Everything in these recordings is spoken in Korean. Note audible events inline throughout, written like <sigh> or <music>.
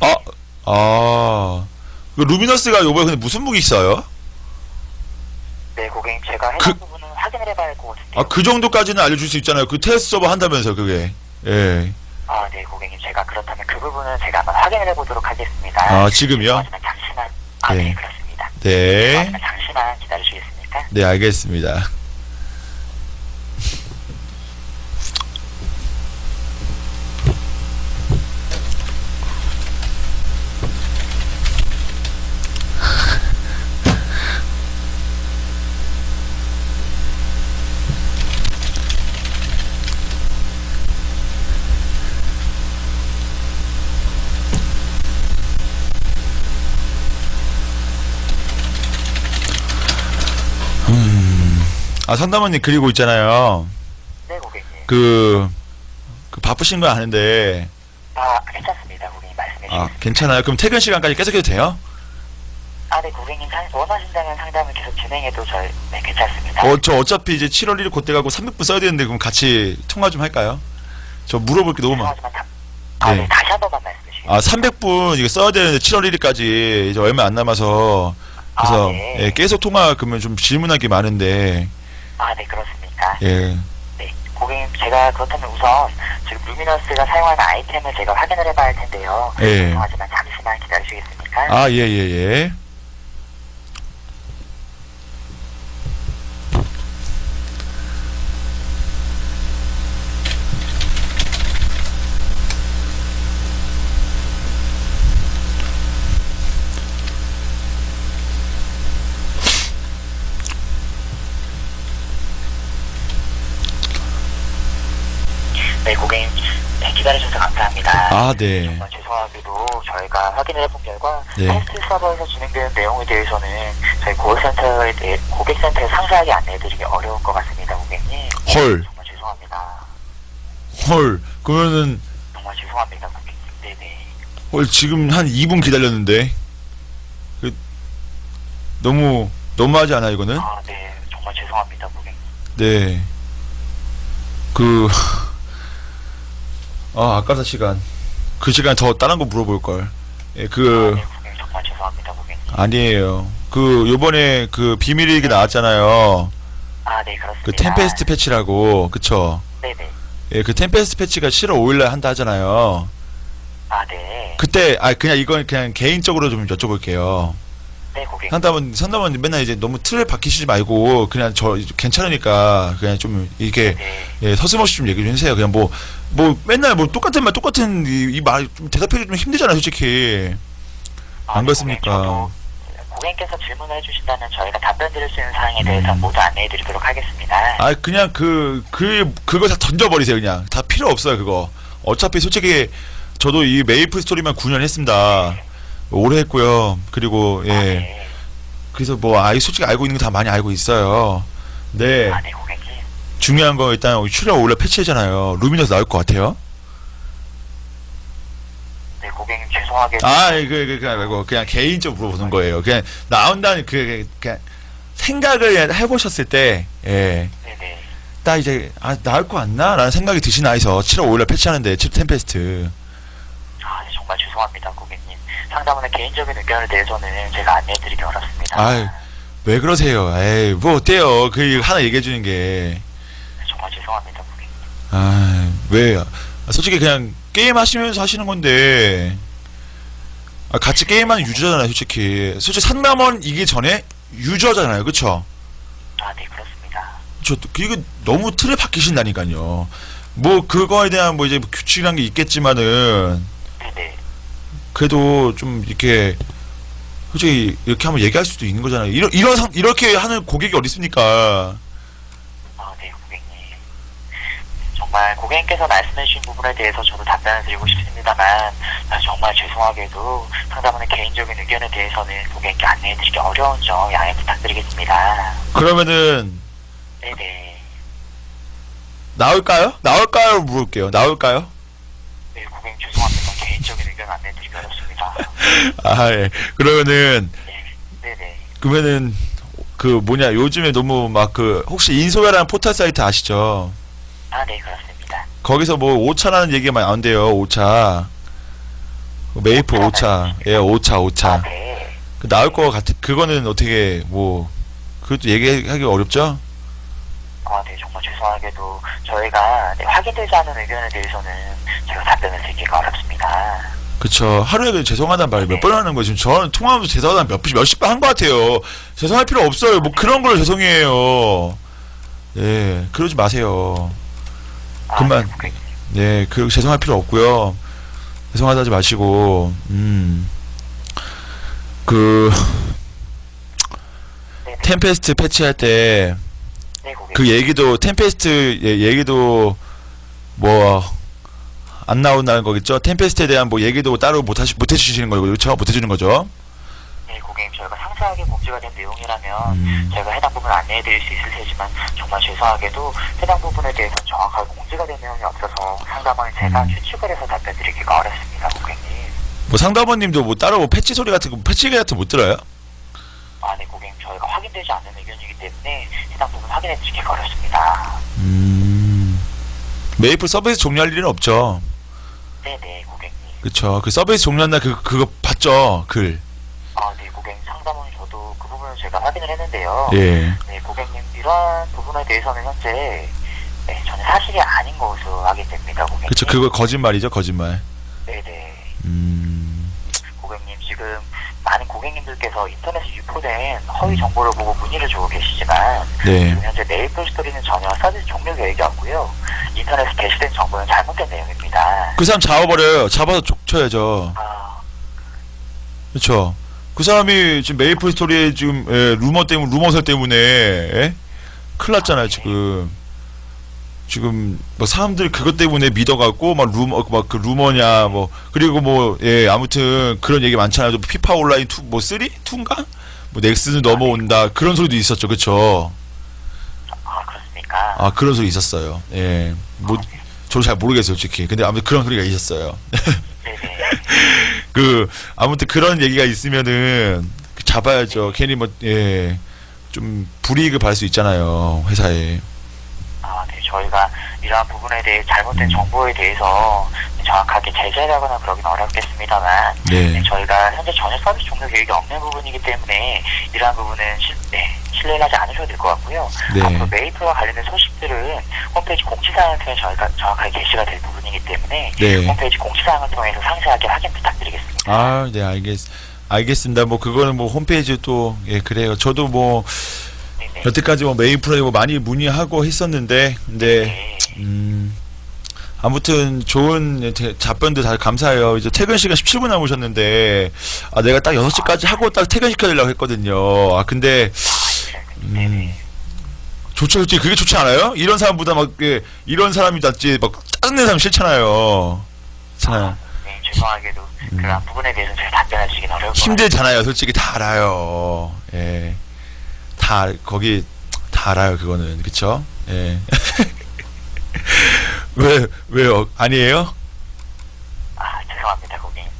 아, 아. 그 루미너스가 요번에 근데 무슨 무기 있어요? 네, 고객님 제가 해당 그- 부분은 확인을 해봐야 할 것 같은데요. 아, 그 정도까지는 알려줄 수 있잖아요. 그 테스트 서버 한다면서, 그게. 예. 아, 네, 고객님 제가 그렇다면 그 부분은 제가 한번 확인을 해보도록 하겠습니다. 아, 지금요? 하지만 잠시만. 아, 네, 네. 그렇습니다. 네. 하지만 잠시만 기다려주시겠습니까? 네, 알겠습니다. 아, 상담원님 그리고 있잖아요. 네, 고객님. 그, 그 바쁘신 건 아는데, 아, 괜찮습니다. 고객님 말씀해 주세요. 아, 괜찮아요. 그럼 퇴근 시간까지 계속해도 돼요? 아, 네, 고객님 상, 원하신다면 상담을 계속 진행해도 저, 네, 괜찮습니다. 어, 저 어차피 이제 7월 1일 그때 가고 300분 써야 되는데, 그럼 같이 통화 좀 할까요? 저 물어볼 게 너무 많아. 죄송하지만 다, 아, 네. 네. 다시 한 번만 말씀해 주시겠어요? 아, 300분 이거 써야 되는데 7월 1일까지 이제 얼마 안 남아서 그래서 아, 네. 예, 계속 통화 그러면 좀 질문할 게 많은데 아, 네, 그렇습니까? 예. 네, 고객님 제가 그렇다면 우선 지금 루미너스가 사용하는 아이템을 제가 확인을 해봐야 할 텐데요. 예. 하지만 잠시만 기다리시겠습니까? 아, 예, 예, 예. 네, 고객님 네, 기다려주셔서 감사합니다. 아, 네. 정말 죄송하게도 저희가 확인을 해본 결과 네. 테스트 서버에서 진행되는 내용에 대해서는 저희 고객센터에 대해 고객센터에 상세하게 안내해드리기 어려울 것 같습니다, 고객님. 헐. 정말 죄송합니다. 헐. 그러면은 정말 죄송합니다, 고객님. 네네. 헐 지금 한 2분 기다렸는데. 그 너무 너무하지 않아 이거는? 아, 네. 정말 죄송합니다, 고객님. 네. 그, 아, 아까다 시간. 그 시간 더 다른 거 물어볼 걸. 예, 아, 그, 네, 고객님. 정말 죄송합니다, 고객님. 아니에요. 그, 요번에 그 비밀 얘기 나왔잖아요. 아, 네, 그렇습니다. 그 템페스트 패치라고, 그쵸? 네네. 예, 그 템페스트 패치가 7월 5일 날 한다 하잖아요. 아, 네. 그때, 아, 그냥 이건 그냥 개인적으로 좀 여쭤볼게요. 네, 고객님. 상담은, 상담은 맨날 이제 너무 틀을 박히시지 말고, 그냥 저 괜찮으니까, 그냥 좀 이렇게, 네. 예, 서슴없이 좀 얘기 좀 해주세요. 그냥 뭐, 뭐, 맨날 뭐 똑같은 말, 똑같은 이말 좀 대답하기 좀 힘들잖아요, 솔직히. 아, 안 네, 그렇습니까? 고객님, 저도 고객님께서 질문을 해주신다면 저희가 답변 드릴 수 있는 사항에 대해서 음. 모두 안내해드리도록 하겠습니다. 아, 그냥 그, 그, 그거 다 던져버리세요, 그냥. 다 필요 없어요, 그거. 어차피 솔직히, 저도 이 메이플 스토리만 9년 했습니다. 오래 했고요. 그리고, 예. 아, 네. 그래서 뭐, 아이, 솔직히 알고 있는 거 다 많이 알고 있어요. 네. 아, 네, 고객님. 중요한 거 일단, 출력 원래 패치잖아요. 루미너스 나올 것 같아요. 네, 고객님 죄송하게. 아, 그, 그, 그, 말고 그냥 개인적으로 물어보는 거예요. 그냥 나온다는 그, 그냥 생각을 해보셨을 때, 예. 네네. 딱 이제, 아, 나올 거 같나? 라는 생각이 드시나 해서 7월 5일날 패치하는데, 7 템페스트. 아, 네, 정말 죄송합니다, 고객님. 상담원의 개인적인 의견에 대해서는 제가 안내해드리기 어렵습니다. 아유. 왜 그러세요? 에이, 뭐 어때요? 그, 하나 얘기해주는 게. 네, 정말 죄송합니다, 고객님. 아, 왜? 아, 솔직히 그냥 게임 하시면서 하시는 건데, 아, 같이 게임하는 유저잖아요, 솔직히. 솔직히 상담원 이기 전에 유저잖아요, 그쵸? 아, 네, 그렇습니다. 저 이거 너무 틀에 박히신다니까요. 뭐 그거에 대한 뭐 이제 뭐 규칙이란 게 있겠지만은 네네. 그래도 좀 이렇게 솔직히 이렇게 한번 얘기할 수도 있는 거잖아요. 이런 이런 상, 이렇게 하는 고객이 어디 있습니까? 아, 네, 고객님. 정말 고객님께서 말씀해주신 부분에 대해서 저도 답변을 드리고 싶습니다만, 아, 정말 죄송하게도 상담원의 개인적인 의견에 대해서는 고객님께 안내해드리기 어려운 점 양해 부탁드리겠습니다. 그러면은 네네. 나올까요? 나올까요? 물을게요. 나올까요? 네, 고객님 죄송합니다. 개인적인 의견 안내해드리기 어렵습니다. 아 예. 그러면은 네, 네네. 그러면은 그 뭐냐 요즘에 너무 막 그 혹시 인소야라는 포털 사이트 아시죠? 아, 네, 그렇습니다. 거기서 뭐 오차라는 얘기가 많이 나온대요. 오차. 메이플 5차. 예, 5차, 아, 5차. 네. 그 나올 거 같아. 그거는 어떻게 뭐 그것도 얘기하기 어렵죠? 아, 네, 정말 죄송하게도 저희가 네, 확인되지 않은 의견에 대해서는 제가 답변을 드리기가 어렵습니다. 그쵸. 하루에 그 죄송하다는 말을 몇 번 하는 거예요. 지금 저는 통화하면서 죄송하다는 몇, 몇십 번 한 것 같아요. 죄송할 필요 없어요. 뭐 그런 걸로 죄송해요. 예, 그러지 마세요. 아, 그만. 네, 그 죄송할 필요 없고요. 죄송하다 하지 마시고, 음, 그 템페스트 패치할 때. 그 얘기도 템페스트 예- 얘기도 뭐 안 나온다는 거겠죠? 템페스트에 대한 뭐 얘기도 따로 못 하시 못 해주시는 거고 그렇죠? 못 해주는 거죠? 네, 고객님, 저희가 상세하게 공지가 된 내용이라면 음. 제가 해당 부분 안내해 드릴 수 있을 테지만 정말 죄송하게도 해당 부분에 대해서 정확하게 공지가 된 내용이 없어서 상담원이 제가 음. 추측을 해서 답변 드리기가 어렵습니다, 고객님. 뭐 상담원님도 뭐 따로 뭐 패치 소리 같은 거 패치 같은 거 못 들어요? 아, 네, 고객님, 저희가 확인되지 않는 의견이기 때문에 해당 부분 확인해 주기가 어렵습니다. 음. 메이플 서비스 종료할 일은 없죠. 네, 네, 고객님. 그쵸. 그 서비스 종료한 날 그, 그거 봤죠? 글. 아, 네, 고객님, 상담원 저도 그 부분을 제가 확인을 했는데요. 예. 네, 고객님, 이러한 부분에 대해서는 현재 네, 저는 사실이 아닌 것으로 확인됩니다, 고객님. 그쵸. 그거 거짓말이죠, 거짓말. 네네. 음. 고객님, 지금 많은 고객님들께서 인터넷에 유포된 허위 정보를 보고 문의를 주고 계시지만 네. 현재 메이플 스토리는 전혀 서비스 종료 계획이 없고요. 인터넷에 게시된 정보는 잘못된 내용입니다. 그 사람 잡아버려요. 잡아서 쫓쳐야죠. 아, 그쵸. 그 사람이 지금 메이플 스토리에 지금, 예, 루머 때문에, 루머설 때문에, 예? 큰일 났잖아요, 지금. 지금, 뭐, 사람들 그것 때문에 믿어갖고, 막, 루머, 막, 그 루머냐, 뭐, 그리고 뭐, 예, 아무튼, 그런 얘기 많잖아요. 또 피파 온라인 2, 뭐, 3? 2인가? 뭐, 넥슨을 넘어온다. 그런 소리도 있었죠, 그쵸. 아 그렇습니까? 아, 그런 소리 있었어요. 예. 뭐, 저도 잘 모르겠어요, 솔직히. 근데 아무튼 그런 소리가 있었어요. <laughs> 그 아무튼 그런 얘기가 있으면은 잡아야죠. 괜히 뭐 예. 좀 불이익을 받을 수 있잖아요. 회사에. 저희가 이러한 부분에 대해 잘못된 정보에 대해서 정확하게 제재하거나 그러긴 어렵겠습니다만 네. 네, 저희가 현재 전혀 서비스 종료 계획이 없는 부분이기 때문에 이러한 부분은 실, 네, 신뢰하지 않으셔도 될 것 같고요. 네. 앞으로 메이플과 관련된 소식들은 홈페이지 공지사항을 통해 저희가 정확하게 게시가 될 부분이기 때문에 네. 홈페이지 공지사항을 통해서 상세하게 확인 부탁드리겠습니다. 아, 네, 알겠 알겠습니다. 뭐 그거는 뭐 홈페이지 또 예, 그래요. 저도 뭐. 여태까지 뭐 메인프로에 뭐 많이 문의하고 했었는데 근데 네. 음 아무튼 좋은 대- 답변들 다 감사해요. 이제 퇴근 시간 17분 남으셨는데 아 내가 딱 6시까지 하고 딱 퇴근시켜 드리려고 했거든요. 아 근데 음, 좋죠, 솔직히 그게 좋지 않아요? 이런 사람보다 막 예, 이런 사람이 낫지 막 짜증내는 사람 싫잖아요. 참 네, 죄송하게도 그러한 부분에 대해서는 제가 답변해 주긴 어려울. 음. 힘들잖아요. 솔직히 다 알아요. 예, 다 알- 거기 다 알아요. 그거는 그쵸? 예. <laughs> 왜 왜요? 아니에요? 아, 죄송합니다, 고객님.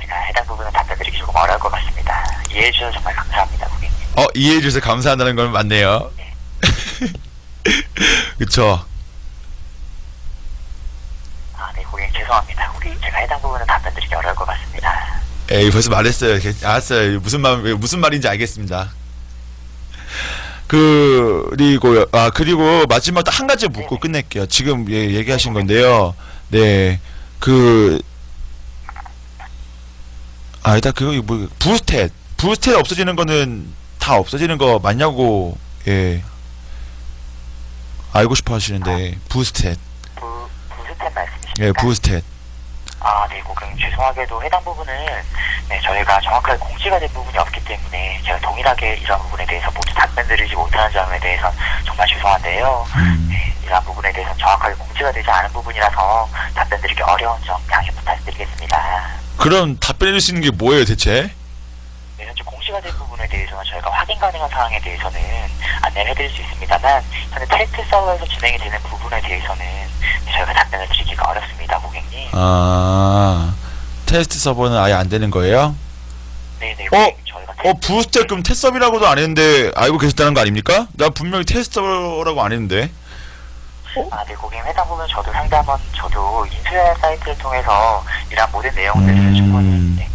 제가 해당 부분은 답변드리기 조금 어려울 것 같습니다. 이해해 주셔서 정말 감사합니다, 고객님. 어 이해해 주셔서 감사하다는 건 맞네요. <laughs> 그쵸? 아, 네, 고객님 죄송합니다. 고객님 제가 해당 부분은 답변드리기 어려울 것 같습니다. 에이 벌써 말했어요. 개- 알았어요. 무슨 말 무슨 말인지 알겠습니다. 그리고 아 그리고 마지막 딱한 가지 묻고 끝낼게요. 지금 예, 얘기하신 건데요. 네, 그 아, 일단 그거 뭐 부스탯 부스탯 없어지는 거는 다 없어지는 거 맞냐고 예 알고 싶어 하시는데 부스탯 부, 부스템 말씀이십니까? 예 부스탯 아, 네, 고객님 죄송하게도 해당 부분은 네, 저희가 정확하게 공지가 된 부분이 없기 때문에 제가 동일하게 이런 부분에 대해서 모두 답변드리지 못하는 점에 대해서 정말 죄송한데요. 음. 네, 이러한 부분에 대해서 정확하게 공지가 되지 않은 부분이라서 답변드리기 어려운 점 양해 부탁드리겠습니다. 그럼 답변해 줄 수 있는 게 뭐예요 대체? 네, 현재 공시가 된 부분에 대해서는 저희가 확인 가능한 사항에 대해서는 안내를 해드릴 수 있습니다만 현재 테스트 서버에서 진행이 되는 부분에 대해서는 저희가 답변을 드리기가 어렵습니다, 고객님. 아 테스트 서버는 아예 안 되는 거예요? 네네, 어? 고객님. 저희가 어 부스텍 그럼 테스트 서비라고도 안 했는데 알고 계셨다는 거 아닙니까? 나 분명히 테스트 서버라고 안 했는데 아, 네, 고객님 해당 부분 저도 상담원, 저도 인수야 사이트를 통해서 이런 모든 내용들을 음. 충분히 네,